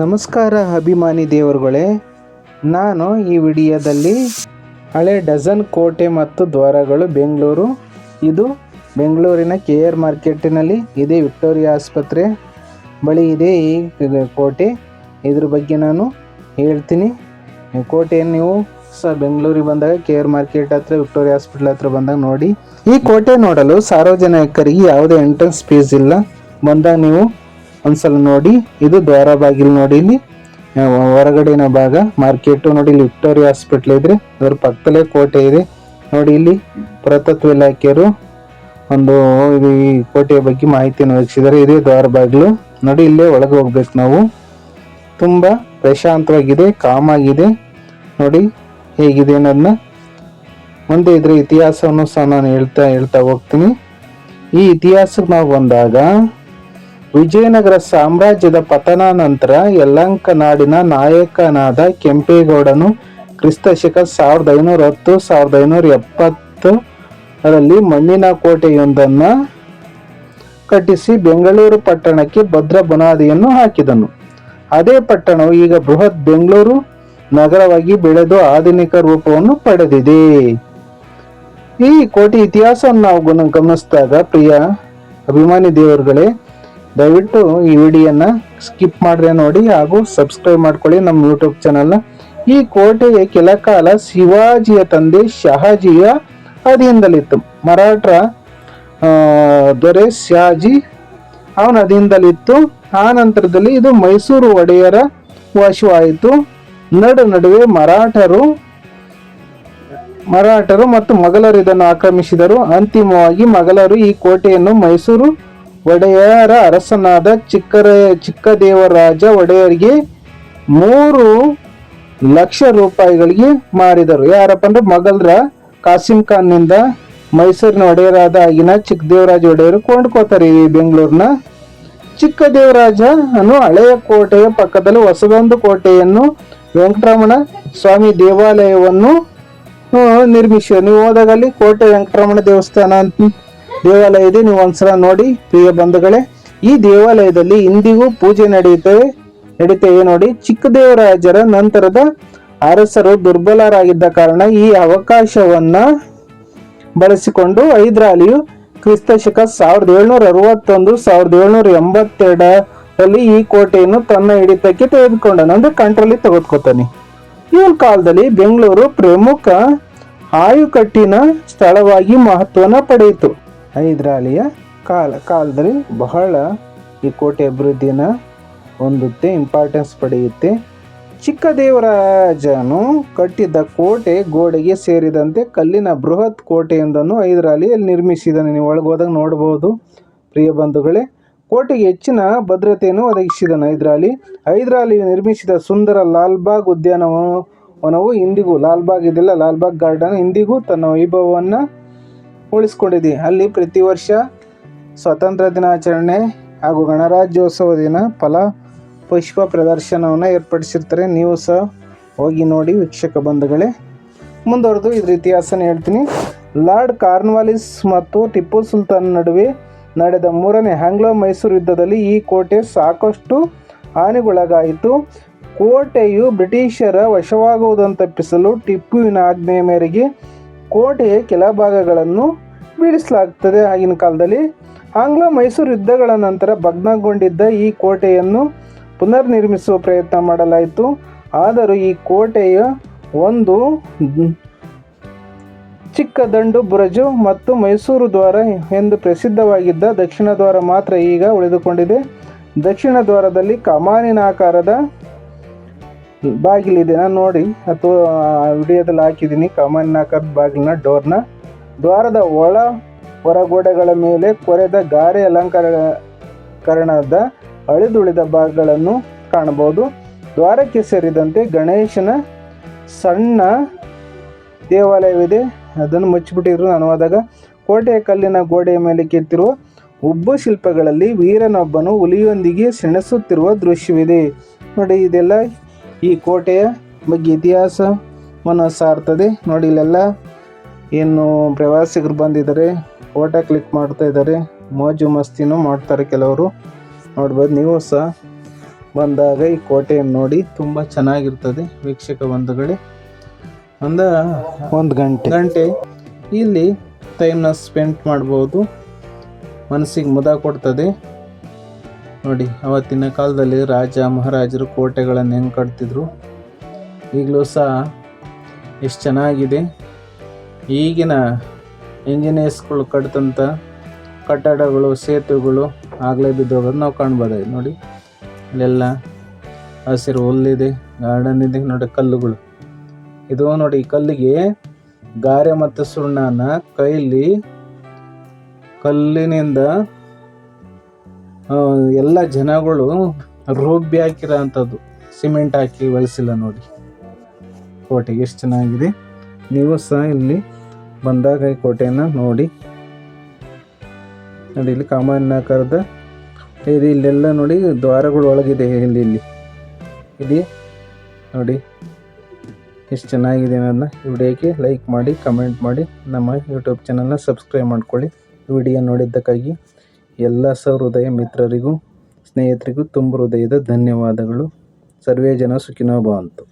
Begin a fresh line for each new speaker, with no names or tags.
ನಮಸ್ಕಾರ ಅಭಿಮಾನಿ ದೇವರುಗಳೇ, ನಾನು ಈ ವಿಡಿಯೋದಲ್ಲಿ ಹಳೆ ಡಜನ್ ಕೋಟೆ ಮತ್ತು ದ್ವಾರಗಳು ಬೆಂಗಳೂರು, ಇದು ಬೆಂಗಳೂರಿನ ಕೆ ಆರ್ ಮಾರ್ಕೆಟಿನಲ್ಲಿ, ಇದೆ ವಿಕ್ಟೋರಿಯಾ ಆಸ್ಪತ್ರೆ ಬಳಿ ಇದೆ ಈ ಕೋಟೆ. ಇದ್ರ ಬಗ್ಗೆ ನಾನು ಹೇಳ್ತೀನಿ. ಕೋಟೆ ಕೋಟೆಯನ್ನು ನೀವು ಸಹ ಬೆಂಗಳೂರಿಗೆ ಬಂದಾಗ, ಕೆ ಆರ್ ಮಾರ್ಕೆಟ್ ಹತ್ರ, ವಿಕ್ಟೋರಿಯಾ ಹಾಸ್ಪಿಟಲ್ ಹತ್ರ ಬಂದಾಗ ನೋಡಿ. ಈ ಕೋಟೆ ನೋಡಲು ಸಾರ್ವಜನಿಕರಿಗೆ ಯಾವುದೇ ಎಂಟ್ರೆನ್ಸ್ ಫೀಸ್ ಇಲ್ಲ. ಬಂದಾಗ ನೀವು ಒಂದ್ಸಲ ನೋಡಿ. ಇದು ದ್ವಾರ ಬಾಗಿಲು ನೋಡಿ ಇಲ್ಲಿ. ಹೊರಗಡೆನ ಭಾಗ, ಮಾರ್ಕೆಟು ನೋಡಿ ಇಲ್ಲಿ ವಿಕ್ಟೋರಿಯಾ ಹಾಸ್ಪಿಟ್ಲ್ ಇದ್ರೆ ಅದರ ಪಕ್ಕದಲ್ಲೇ ಕೋಟೆ ಇದೆ. ನೋಡಿ ಇಲ್ಲಿ ಪುರಾತತ್ವ ಇಲಾಖೆಯರು ಒಂದು ಇದು ಈ ಕೋಟೆಯ ಬಗ್ಗೆ ಮಾಹಿತಿಯನ್ನು ಒದಗಿಸಿದ್ದಾರೆ ಇದೇ ದ್ವಾರ ಬಾಗಿಲು. ನೋಡಿ ಇಲ್ಲೇ ಒಳಗೆ ಹೋಗ್ಬೇಕು ನಾವು. ತುಂಬ ಪ್ರಶಾಂತವಾಗಿದೆ ಕಾಮ್ ಆಗಿದೆ. ನೋಡಿ ಹೇಗಿದೆ ಅನ್ನೋದನ್ನ ಮುಂದೆ ಇದ್ರ ಇತಿಹಾಸವನ್ನು ಸಹ ನಾನು ಹೇಳ್ತಾ ಹೇಳ್ತಾ ಹೋಗ್ತೀನಿ. ಈ ಇತಿಹಾಸಕ್ಕೆ ನಾವು ಬಂದಾಗ ವಿಜಯನಗರ ಸಾಮ್ರಾಜ್ಯದ ಪತನ ನಂತರ ಯಲಂಕ ನಾಡಿನ ನಾಯಕನಾದ ಕೆಂಪೇಗೌಡನು ಕ್ರಿಸ್ತ ಶಕ ಸಾವಿರದ ಐನೂರ ಹತ್ತು, ಸಾವಿರದ ಐನೂರ ಎಪ್ಪತ್ತು ರಲ್ಲಿ ಮಣ್ಣಿನ ಕೋಟೆಯೊಂದನ್ನು ಕಟ್ಟಿಸಿ ಬೆಂಗಳೂರು ಪಟ್ಟಣಕ್ಕೆ ಭದ್ರ ಬುನಾದಿಯನ್ನು ಹಾಕಿದನು. ಅದೇ ಪಟ್ಟಣವು ಈಗ ಬೃಹತ್ ಬೆಂಗಳೂರು ನಗರವಾಗಿ ಬೆಳೆದು ಆಧುನಿಕ ರೂಪವನ್ನು ಪಡೆದಿದೆ. ಈ ಕೋಟೆ ಇತಿಹಾಸವನ್ನು ನಾವು ಗಮನ- ಗಮನಿಸಿದಾಗ ಪ್ರಿಯ ಅಭಿಮಾನಿ ದೇವರುಗಳೇ ದಯವಿಟ್ಟು ಈ ವಿಡಿಯೋನ ಸ್ಕಿಪ್ ಮಾಡದೆ ನೋಡಿ ಹಾಗೂ ಸಬ್ಸ್ಕ್ರೈಬ್ ಮಾಡ್ಕೊಳ್ಳಿ ನಮ್ಮ ಯೂಟ್ಯೂಬ್ ಚಾನಲ್ನ ಈ ಕೋಟೆಯ ಕೆಲ ಕಾಲ ಶಿವಾಜಿಯ ತಂದೆ ಶಹಾಜಿಯ ಅಧೀನದಲ್ಲಿತ್ತು. ಮರಾಠ ದೊರೆ ಶಾಜಿ ಅವನ ಅಧೀನದಲ್ಲಿತ್ತು. ಆ ನಂತರದಲ್ಲಿ ಇದು ಮೈಸೂರು ಒಡೆಯರ ವಶವಾಯಿತು. ನಡು ನಡುವೆ ಮರಾಠರು ಮರಾಠರು ಮತ್ತು ಮೊಘಲರು ಇದನ್ನು ಆಕ್ರಮಿಸಿದರು. ಅಂತಿಮವಾಗಿ ಮೊಘಲರು ಈ ಕೋಟೆಯನ್ನು ಮೈಸೂರು ಒಡೆಯರ ಅರಸನಾದ ಚಿಕ್ಕರ, ಚಿಕ್ಕದೇವರಾಜ ಒಡೆಯರಿಗೆ ಮೂರು ಲಕ್ಷ ರೂಪಾಯಿಗಳಿಗೆ ಮಾರಿದರು. ಯಾರಪ್ಪ ಅಂದ್ರೆ ಮಗಲ್ರ ಕಾಸಿಂ ಖಾನ್ನಿಂದ ಮೈಸೂರಿನ ಒಡೆಯರಾದ ಆಗಿನ ಚಿಕ್ಕದೇವರಾಜ ಒಡೆಯರು ಕೊಂಡ್ಕೋತಾರೆ ಈ ಬೆಂಗಳೂರಿನ ಚಿಕ್ಕದೇವರಾಜ ಅನ್ನು ಹಳೆಯ ಕೋಟೆಯ ಪಕ್ಕದಲ್ಲಿ ಹೊಸದೊಂದು ಕೋಟೆಯನ್ನು ವೆಂಕಟರಮಣ ಸ್ವಾಮಿ ದೇವಾಲಯವನ್ನು ನಿರ್ಮಿಸಿ ನೀವು ಹೋದಾಗ ಅಲ್ಲಿ ಕೋಟೆ ವೆಂಕಟರಮಣ ದೇವಸ್ಥಾನ ಅಂತ ದೇವಾಲಯ ಇದೆ ನೀವು ಒಂದ್ಸಲ ನೋಡಿ, ಪ್ರಿಯ ಬಂಧುಗಳೇ. ಈ ದೇವಾಲಯದಲ್ಲಿ ಇಂದಿಗೂ ಪೂಜೆ ನಡೆಯುತ್ತವೆ. ನಡೀತೇವೆ ನೋಡಿ, ಚಿಕ್ಕದೇವರಾಜರ ನಂತರದ ಅರಸರು ದುರ್ಬಲರಾಗಿದ್ದ ಕಾರಣ ಈ ಅವಕಾಶವನ್ನ ಬಳಸಿಕೊಂಡು ಹೈದರಾಲಿಯು ಕ್ರಿಸ್ತ ಶಕ ಸಾವಿರದ ಏಳ್ನೂರ ಅರವತ್ತೊಂದು, ಸಾವಿರದ ಏಳ್ನೂರ ಎಂಬತ್ತೆರಡರಲ್ಲಿ ಈ ಕೋಟೆಯನ್ನು ತನ್ನ ಹಿಡಿತಕ್ಕೆ ತೆಗೆದುಕೊಂಡನು. ಅಂದ್ರೆ ಕಂಟ್ರಲ್ಲಿ ತೆಗೆದುಕೊತಾನೆ. ಇವನ ಕಾಲದಲ್ಲಿ ಬೆಂಗಳೂರು ಪ್ರಮುಖ ಆಯುಕಟ್ಟಿನ ಸ್ಥಳವಾಗಿ ಮಹತ್ವನ ಪಡೆಯಿತು. ಹೈದರಾಲಿಯ ಕಾಲ ಕಾಲದಲ್ಲಿ ಬಹಳ ಈ ಕೋಟೆ ಅಭಿವೃದ್ಧಿನ ಹೊಂದುತ್ತೆ ಇಂಪಾರ್ಟೆನ್ಸ್ ಪಡೆಯುತ್ತೆ. ಚಿಕ್ಕ ದೇವರಾಜನು ಕಟ್ಟಿದ್ದ ಕೋಟೆ ಗೋಡೆಗೆ ಸೇರಿದಂತೆ ಕಲ್ಲಿನ ಬೃಹತ್ ಕೋಟೆಯೊಂದನ್ನು ಹೈದರಾಲಿಯಲ್ಲಿ ನಿರ್ಮಿಸಿದನು. ನೀವು ಒಳಗೋದಾಗ ನೋಡಬಹುದು ಪ್ರಿಯ ಬಂಧುಗಳೇ, ಕೋಟೆಗೆ ಹೆಚ್ಚಿನ ಭದ್ರತೆಯನ್ನು ಒದಗಿಸಿದನು ಹೈದರಾಲಿ. ಹೈದರಾಲಿ ನಿರ್ಮಿಸಿದ ಸುಂದರ ಲಾಲ್ಬಾಗ್ ಉದ್ಯಾನವನವು ಇಂದಿಗೂ, ಲಾಲ್ಬಾಗ್ ಇದೆಲ್ಲ, ಲಾಲ್ಬಾಗ್ ಗಾರ್ಡನ್ ಇಂದಿಗೂ ತನ್ನ ವೈಭವವನ್ನು ಉಳಿಸ್ಕೊಂಡಿದೆ. ಅಲ್ಲಿ ಪ್ರತಿ ವರ್ಷ ಸ್ವಾತಂತ್ರ್ಯ ದಿನಾಚರಣೆ ಹಾಗೂ ಗಣರಾಜ್ಯೋತ್ಸವ ದಿನ ಫಲ ಪುಷ್ಪ ಪ್ರದರ್ಶನವನ್ನು ಏರ್ಪಡಿಸಿರ್ತಾರೆ. ನೀವು ಸಹ ಹೋಗಿ ನೋಡಿ ವೀಕ್ಷಕ ಬಂಧುಗಳೇ. ಮುಂದುವರೆದು ಇದ್ರ ಇತಿಹಾಸನ ಹೇಳ್ತೀನಿ. ಲಾರ್ಡ್ ಕಾರ್ನ್ವಾಲಿಸ್ ಮತ್ತು ಟಿಪ್ಪು ಸುಲ್ತಾನ್ ನಡುವೆ ನಡೆದ ಮೂರನೇ ಆಂಗ್ಲೋ ಮೈಸೂರು ಯುದ್ಧದಲ್ಲಿ ಈ ಕೋಟೆ ಸಾಕಷ್ಟು ಹಾನಿಗೊಳಗಾಯಿತು. ಕೋಟೆಯು ಬ್ರಿಟಿಷರ ವಶವಾಗುವುದನ್ನು ತಪ್ಪಿಸಲು ಟಿಪ್ಪುವಿನ ಆಜ್ಞೆಯ ಮೇರೆಗೆ ಕೋಟೆಯ ಕೆಲ ಭಾಗಗಳನ್ನು ಬೀಳಿಸಲಾಗುತ್ತದೆ ಆಗಿನ ಕಾಲದಲ್ಲಿ ಆಂಗ್ಲ ಮೈಸೂರು ಯುದ್ಧಗಳ ನಂತರ ಭಗ್ನಗೊಂಡಿದ್ದ ಈ ಕೋಟೆಯನ್ನು ಪುನರ್ನಿರ್ಮಿಸುವ ಪ್ರಯತ್ನ ಮಾಡಲಾಯಿತು. ಆದರೂ ಈ ಕೋಟೆಯ ಒಂದು ಚಿಕ್ಕ ದಂಡು ಬುರಜು ಮತ್ತು ಮೈಸೂರು ದ್ವಾರ ಎಂದು ಪ್ರಸಿದ್ಧವಾಗಿದ್ದ ದಕ್ಷಿಣ ದ್ವಾರ ಮಾತ್ರ ಈಗ ಉಳಿದುಕೊಂಡಿದೆ. ದಕ್ಷಿಣ ದ್ವಾರದಲ್ಲಿ ಕಮಾನಿನ ಆಕಾರದ ಬಾಗಿಲಿದೆ ನಾನು ನೋಡಿ, ಅಥವಾ ವಿಡಿಯೋದಲ್ಲಿ ಹಾಕಿದ್ದೀನಿ. ಕಮಾನಿನ ಆಕಾರದ ಬಾಗಿಲಿನ ಡೋರ್ನ. ದ್ವಾರದ ಒಳ ಹೊರಗೋಡೆಗಳ ಮೇಲೆ ಕೊರೆದ ಗಾರೆ ಅಲಂಕಾರ ಕರಣದ ಅಳಿದುಳಿದ ಭಾಗಗಳನ್ನು ಕಾಣಬಹುದು. ದ್ವಾರಕ್ಕೆ ಸೇರಿದಂತೆ ಗಣೇಶನ ಸಣ್ಣ ದೇವಾಲಯವಿದೆ. ಅದನ್ನು ಮುಚ್ಚಿಬಿಟ್ಟಿದ್ರು ನಾನು ಹೋದಾಗ. ಕೋಟೆಯ ಕಲ್ಲಿನ ಗೋಡೆಯ ಮೇಲೆ ಕೆತ್ತಿರುವ ಉಬ್ಬು ಶಿಲ್ಪಗಳಲ್ಲಿ ವೀರನೊಬ್ಬನು ಹುಲಿಯೊಂದಿಗೆ ಸೆಣಸುತ್ತಿರುವ ದೃಶ್ಯವಿದೆ. ನೋಡಿ, ಇದೆಲ್ಲ ಈ ಕೋಟೆಯ ಬಗ್ಗೆ ಇತಿಹಾಸವನ್ನು ಸಾರ್ತದೆ. ನೋಡಿ ಇಲ್ಲೆಲ್ಲ ಏನು ಪ್ರವಾಸಿಗರು ಬಂದಿದ್ದಾರೆ ಫೋಟೋ ಕ್ಲಿಕ್ ಮಾಡ್ತಾ ಇದ್ದಾರೆ ಮೋಜು ಮಸ್ತಿನೂ ಮಾಡ್ತಾರೆ ಕೆಲವರು. ನೋಡ್ಬೋದು ನೀವು ಸಹ ಬಂದಾಗ ಈ ಕೋಟೆಯನ್ನು ನೋಡಿ ತುಂಬ ಚೆನ್ನಾಗಿರ್ತದೆ ವೀಕ್ಷಕ ಬಂಧುಗಳೇ. ಒಂದು
ಒಂದು ಗಂಟೆ.
ಗಂಟೆ. ಇಲ್ಲಿ ಟೈಮ್ನ ಸ್ಪೆಂಡ್ ಮಾಡ್ಬೋದು. ಮನಸ್ಸಿಗೆ ಮುದ ಕೊಡ್ತದೆ. ನೋಡಿ, ಅವತ್ತಿನ ಕಾಲದಲ್ಲಿ ರಾಜ ಮಹಾರಾಜರು ಕೋಟೆಗಳನ್ನು ಹೆಂಗೆ ಕಟ್ತಿದ್ರು? ಈಗಲೂ ಸಹ ಎಷ್ಟು ಚೆನ್ನಾಗಿದೆ. ಈಗಿನ ಇಂಜಿನಿಯರ್ಸ್ಗಳು ಕಟ್ಟಿದಂಥ ಕಟ್ಟಡಗಳು, ಸೇತುವೆಗಳು ಆಗಲೇ ಬಿದ್ದೋಗೋದು ನಾವು ಕಾಣ್ಬೋದಾಗಿದೆ. ನೋಡಿ ಇಲ್ಲೆಲ್ಲ ಹಸಿರು ಹುಲ್ಲಿದೆ ಗಾರ್ಡನ್ ಇದೆ, ನೋಡಿ ಕಲ್ಲುಗಳು. ಇದು ನೋಡಿ ಕಲ್ಲಿಗೆ ಗಾರೆ ಮತ್ತು ಸುಣ್ಣನ ಕೈಲಿ ಕಲ್ಲಿನಿಂದ ಎಲ್ಲ ಜನಗಳು ರೋಬ್ಬಿ ಹಾಕಿರೋ ಅಂಥದ್ದು ಸಿಮೆಂಟ್ ಹಾಕಿ ಬಳಸಿಲ್ಲ ನೋಡಿ. ಕೋಟೆ ಎಷ್ಟು ಚೆನ್ನಾಗಿದೆ. ನೀವು ಸಹ ಇಲ್ಲಿ ಬಂದಾಗ ಈ ಕೋಟೆಯನ್ನು ನೋಡಿ. ನೋಡಿ, ಇಲ್ಲಿ ಕಾಮಾನ್ಯ ಕರೆದ ಇದು ಇಲ್ಲೆಲ್ಲ ನೋಡಿ ದ್ವಾರಗಳು ಒಳಗಿದೆ ಇಲ್ಲಿ ಇಲ್ಲಿ. ಇಲ್ಲಿ ನೋಡಿ ಎಷ್ಟು ಚೆನ್ನಾಗಿದೆ ಅನ್ನೋದನ್ನ ವಿಡಿಯೋಕ್ಕೆ ಲೈಕ್ ಮಾಡಿ, ಕಮೆಂಟ್ ಮಾಡಿ. ನಮ್ಮ ಯೂಟ್ಯೂಬ್ ಚಾನಲ್ನ ಸಬ್ಸ್ಕ್ರೈಬ್ ಮಾಡ್ಕೊಳ್ಳಿ. ವಿಡಿಯೋ ನೋಡಿದ್ದಕ್ಕಾಗಿ ಎಲ್ಲ ಸಹೃದಯ ಮಿತ್ರರಿಗೂ ಸ್ನೇಹಿತರಿಗೂ ತುಂಬ ಹೃದಯದ ಧನ್ಯವಾದಗಳು. ಸರ್ವೇ ಜನ ಸುಖಿನೋ ಭವಂತು.